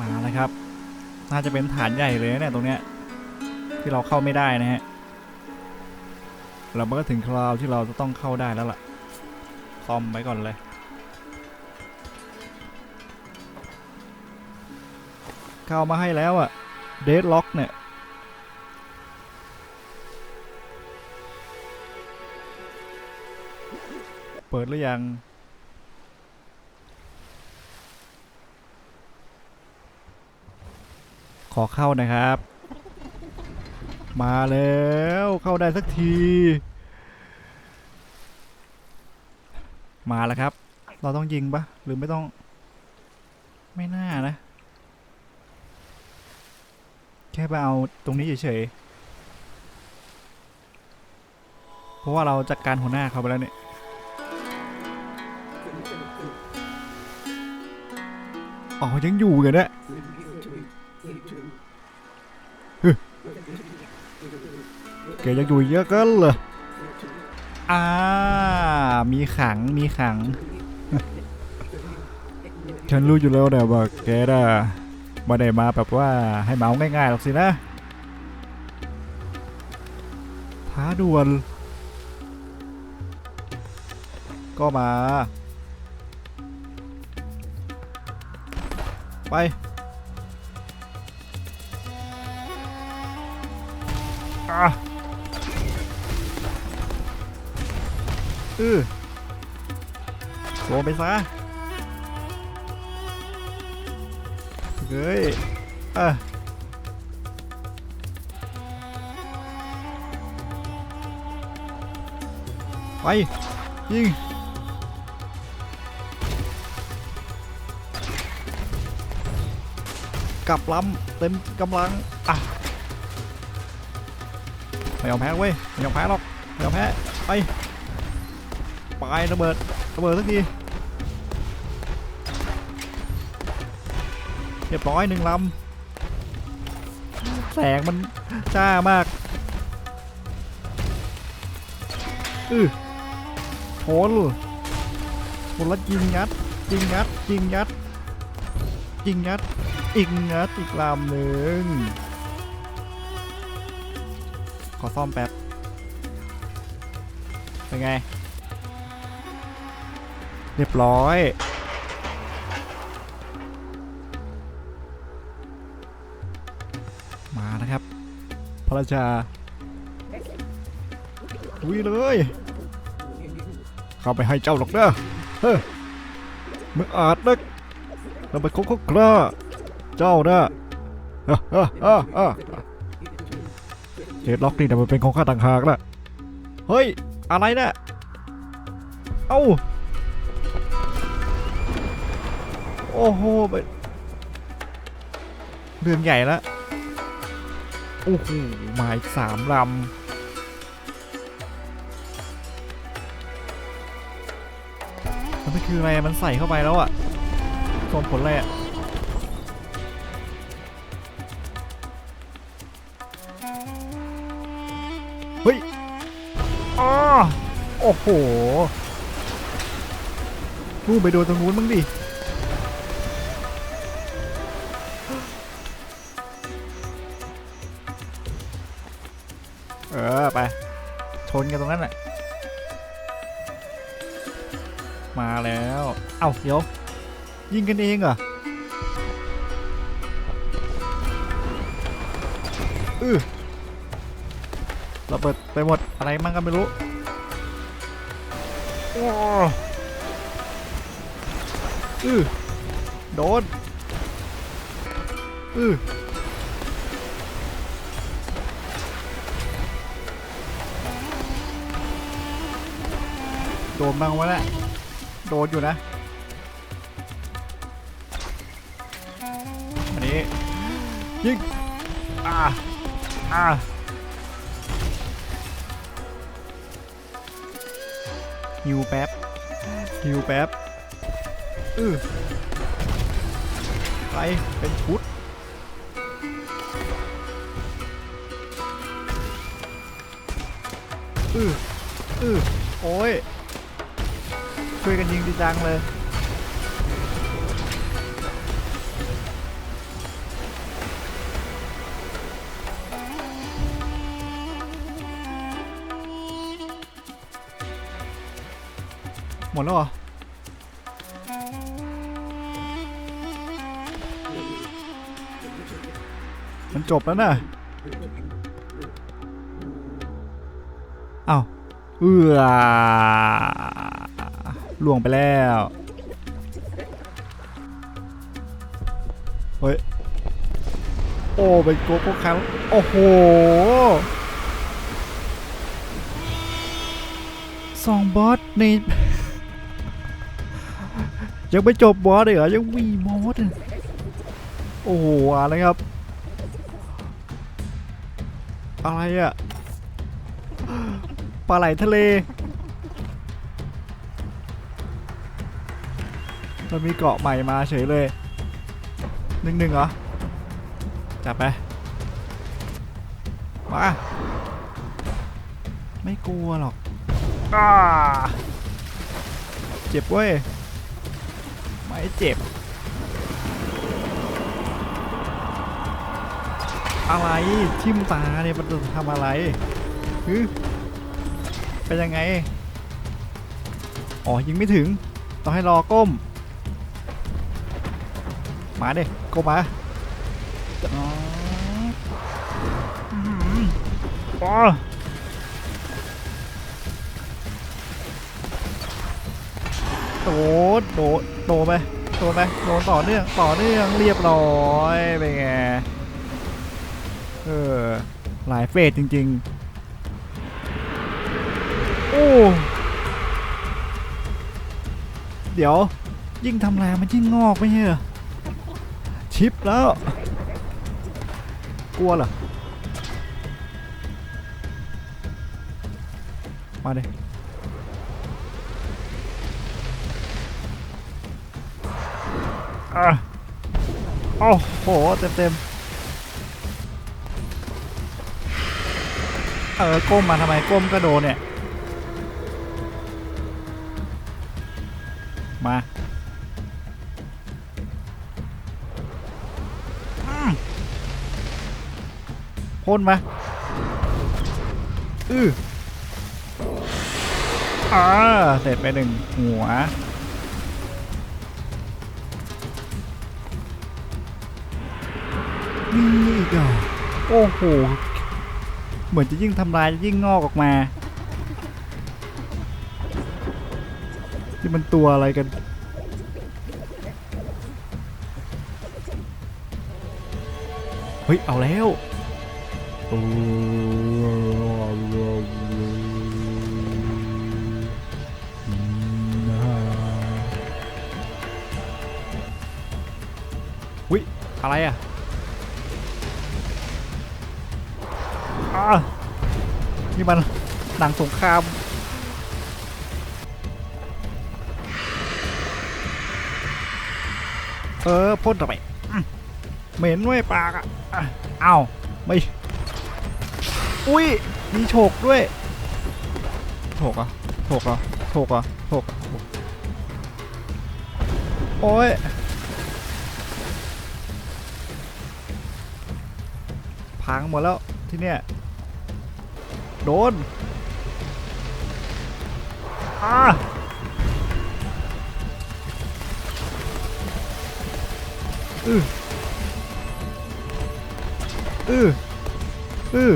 มาแล้วครับ น่าจะเป็นฐานใหญ่เลยเนี่ยตรงเนี้ยที่เราเข้าไม่ได้นะฮะเราก็ถึงคราวที่เราจะต้องเข้าได้แล้วล่ะซ่อมไว้ก่อนเลยเข้ามาให้แล้วอะเดดล็อกเนี่ยเปิดหรือยัง ขอเข้านะครับ มาแล้วเข้าได้สักที มาแล้วครับ เราต้องยิงปะหรือไม่ต้อง ไม่น่านะ แค่ไปเอาตรงนี้เฉยๆเพราะว่าเราจัดการหัวหน้าเขาไปแล้วเนี่ยอ๋อยังอยู่กันเนี่ยเฮ้ย แกยังอยู่เยอะเกันเหรออ่า มีขัง มีขัง ฉันรู้อยู่แล้วนะว่าแกน่ะไม่ได้มาแบบว่าให้เมาง่ายๆหรอกสินะ ท้าดวล ก็มา ไป อือโดนไปซะเฮ้ยอะไป ยิงกลับลำเต็มกำลัง อะ ไม่ยอมแพ้เว้ยไม่ยอมแพ้หรอกไม่ยอมแพ้ไปไประเบิดระเบิดสักทีเรียบร้อยหนึ่งลำแสงมันจ้ามากอือโหนโหนแล้วยิงยัดยิงยัดยิงยัดยิงยัดอีกงัดอีกลำหนึ่ง ขอซ่อมแป๊บ เป็นไง เรียบร้อย มานะครับ พระราชาลุยเลย เข้าไปให้เจ้าหรอกเด้อเฮ้ยมึงอาจนักเราไปคบคบกล้า เจ้านะอะอะอะอะ เจดล็อกนี่แต่มันเป็นของข้าต่างหากนะเฮ้ย อะไรนะเอ้า โอ้โหไปเรื่องใหญ่ล้วโอ้โหมาอีกสามลำมันไม่คืออะไร มันใส่เข้าไปแล้วอะส่งผลอะไรอะ อ้อโอ้โหนู่ไปโดนตรงนู้นบ้งดิ เออ ไป ชนกันตรงนั้นแหละ มาแล้ว เอ้าเดี๋ยว ยิงกันเองเหรออือ ระเบิดไปหมดอะไรมั่งก็ไม่รู้โอ้อือโดนอือโดนบ้างวะเนี่ยโดนอยู่นะ อันนี้ยิงอ่าอ่า ฮิวแป๊บฮิวแป๊บอือไปเป็นชุดอืออือโอ้ยช่วยกันยิงดีจังเลย ดแล้วเหรอมันจบแล้วนะเอ้าเอือล่วงไปแล้ว เฮ้ย โอ้เป็นโกโก้คันโอ้โหสองบอสใน ยังไม่จบบอสเลยเหรอ ยังมีบอสอีกโอ้โหอะไรครับ อะไรอะปลาไหลทะเลมันมีเกาะใหม่มาเฉยเลยหนึ่งหนึ่งเหรอ จับไป มา ไม่กลัวหรอกอเจ็บเว้ย ไม่เจ็บ อะไรทิ่มตาเนี่ยมันจะทำอะไรฮึเป็นยังไง อ๋อยิงไม่ถึง ต้องให้รอก้ม มาเด้ก้มมาอ๋อ โดดโดดโดดไปโดดไปโดนต่อเนื่องต่อเนื่องเรียบร้อยเป็นไงเออหลายเฟสจริงๆโอ้เดี๋ยวยิ่งทำลายมันยิ่งงอกไม่ใช่เหรอชิปแล้ว กลัวเหรอมาเดิ อะโอ้โหเต็มเต็มเออก้มมาทำไมก้มก็โดนเนี่ย มาพ่นมา อืออ่าเสร็จไปหนึ่งหัว นี่อีกเหรอโอ้โห เหมือนจะยิ่งทำลายยิ่งงอกออกมา ที่มันตัวอะไรกัน เฮ้ย เอาแล้ววิอะไรอะ นี่มันหนังสงครามเออพ่นต่อไปอืมเหม็นไว้ยปากอะอะเอ้าไม่อุ้ยมีโฉกด้วยโฉกเหรอะโฉกเหรอะโฉกเหรอะโฉกเหรอโอ้ยพังหมดแล้วที่เนี้ย โดนอาอืออืออือ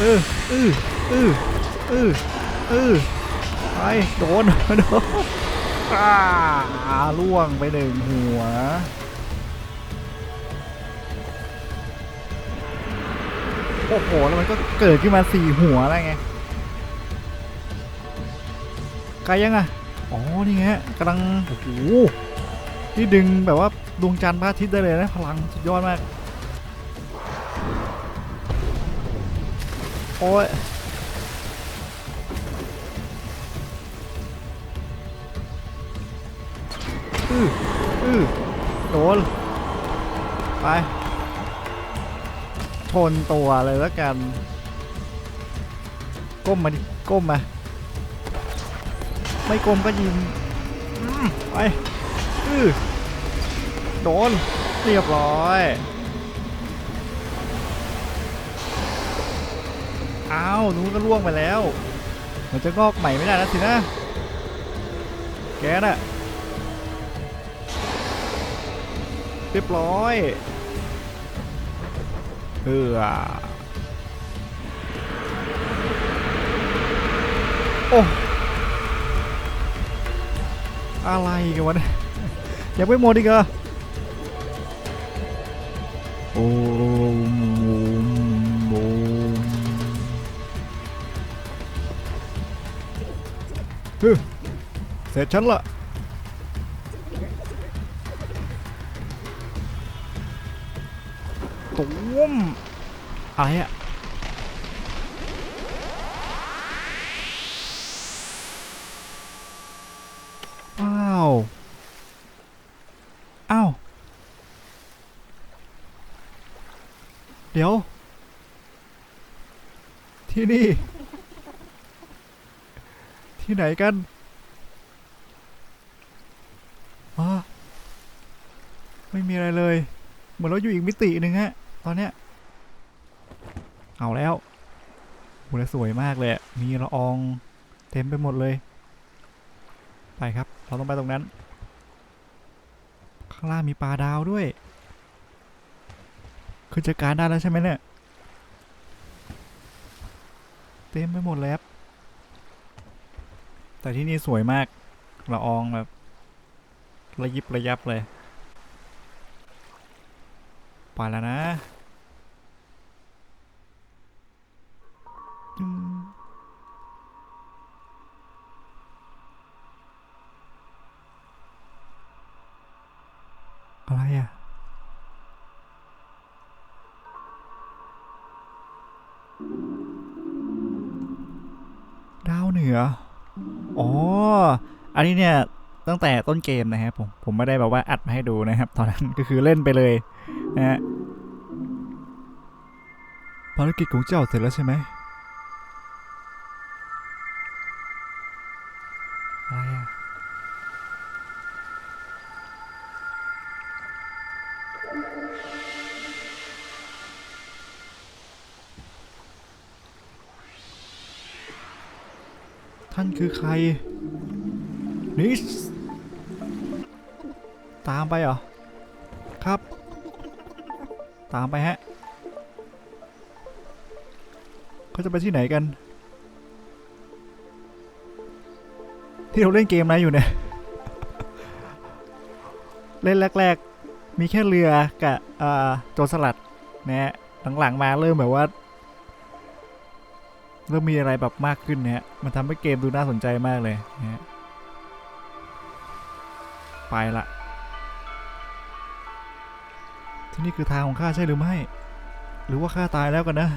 อืออืออืออืออือไปโดนโดนอ่าล่วงไปหนึ่งหัว โอ้โห แล้วมันก็เกิดขึ้นมาสี่หัวอะไรไงไกลยังอะ อ๋อ นี่ไงกำลัง โอ้โหนี่ดึงแบบว่าดวงจันทร์พระอาทิตย์ได้เลยนะ พลังสุดยอดมาก โอ้ยอืออือโดน ไป ชนตัวเลยแล้วกัน ก้มมาดิ ก้มมา ไม่ก้มก็ยิงอืมไปอือโดน เรียบร้อย อ้าวนู้นก็ล่วงไปแล้ว มันจะงอกใหม่ไม่ได้แล้วสินะ แกน่ะ เรียบร้อย เออโอ้อะไรกันวะเนี่ยยังไม่หมดอีกเหรอโอ้โหเฮ้ยเสร็จฉันละ อะไรอะว้าวอ้าว เดี๋ยว ที่นี่ ที่ไหนกันอ๋อไม่มีอะไรเลย เหมือนเราอยู่อีกมิติหนึ่งฮะ ตอนเนี้ย เอาแล้วโหแล้วสวยมากเลย มีละอองเต็มไปหมดเลย ไปครับ เราต้องไปตรงนั้น ข้างล่างมีปลาดาวด้วย คือจัดการได้แล้วใช่ไหมเนี่ย เต็มไปหมดแล้ว แต่ที่นี่สวยมาก ละอองแบบระยิบระยับเลย ไปแล้วนะ เหนือ อ๋อ อันนี้เนี่ยตั้งแต่ต้นเกมนะครับผมผมไม่ได้แบบว่าอัดมาให้ดูนะครับ ตอนนั้นก็คือเล่นไปเลยนะฮะภารกิจของเจ้าเสร็จแล้วใช่ไหม คือใคร นิส ตามไปเหรอ ครับ ตามไปฮะเขาจะไปที่ไหนกัน ที่เราเล่นเกมอะไรอยู่เนี่ย เล่นแรก ๆ มีแค่เรือกับอ่าโจรสลัดนะฮะหลังๆมาเริ่มแบบว่า เริ่มมีอะไรแบบมากขึ้นเนี่ยมันทำให้เกมดูน่าสนใจมากเลยนะฮะไปละที่นี่คือทางของข้าใช่หรือไม่ หรือว่าข้าตายแล้วกันนะ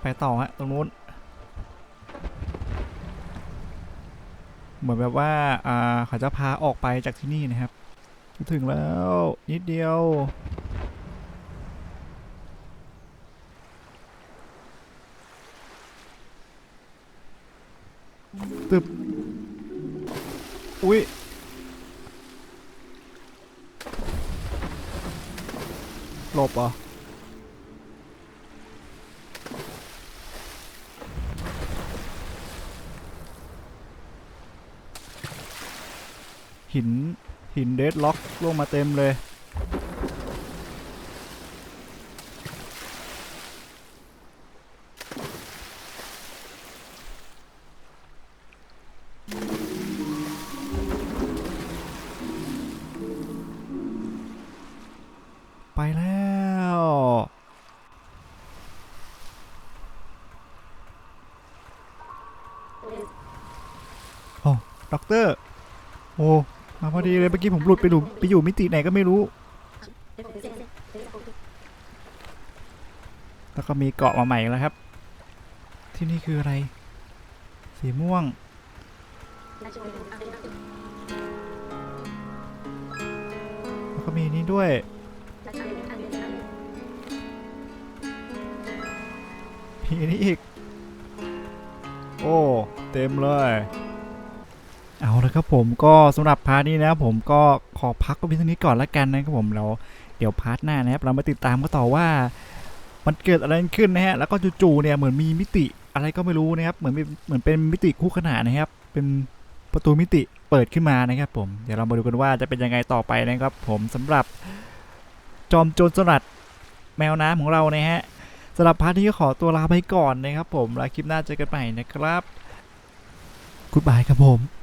ไปต่อฮะตรงนู้น เหมือนแบบว่าอ่าเขาจะพาออกไปจากที่นี่นะครับ ถึงแล้วนิดเดียว ตึบอุ๊ยหลบเหรอหินหินเดดล็อกล่วงมาเต็มเลย ด็อกเตอร์ โอ้มาพอดีเลยเมื่อกี้ผมหลุดไปดูไปอยู่มิติไหนก็ไม่รู้ แล้วก็มีเกาะมาใหม่แล้วครับ ที่นี่คืออะไร สีม่วง แล้วก็มีนี่ด้วยมีนนี้อีก โอ้ เต็มเลย เอาละครับผมก็สำหรับพาร์ทนี้นะครับผมก็ขอพักก็เพียงนี้ก่อนละกันนะครับผมเราเดี๋ยวพาร์ทหน้านะครับเรามาติดตามกันต่อว่ามันเกิดอะไรขึ้นนะฮะแล้วก็จู่ๆเนี่ยเหมือนมีมิติอะไรก็ไม่รู้นะครับเหมือนเหมือนเป็นมิติคู่ขนานนะครับเป็นประตูมิติเปิดขึ้นมานะครับผมเดี๋ยวเรามาดูกันว่าจะเป็นยังไงต่อไปนะครับผมสำหรับจอมโจรสลัดแมวน้ำของเรานะฮะสำหรับพาร์ทนี้ก็ขอตัวลาไปก่อนนะครับผมแล้วคลิปหน้าเจอกันใหม่นะครับคุณบายครับผม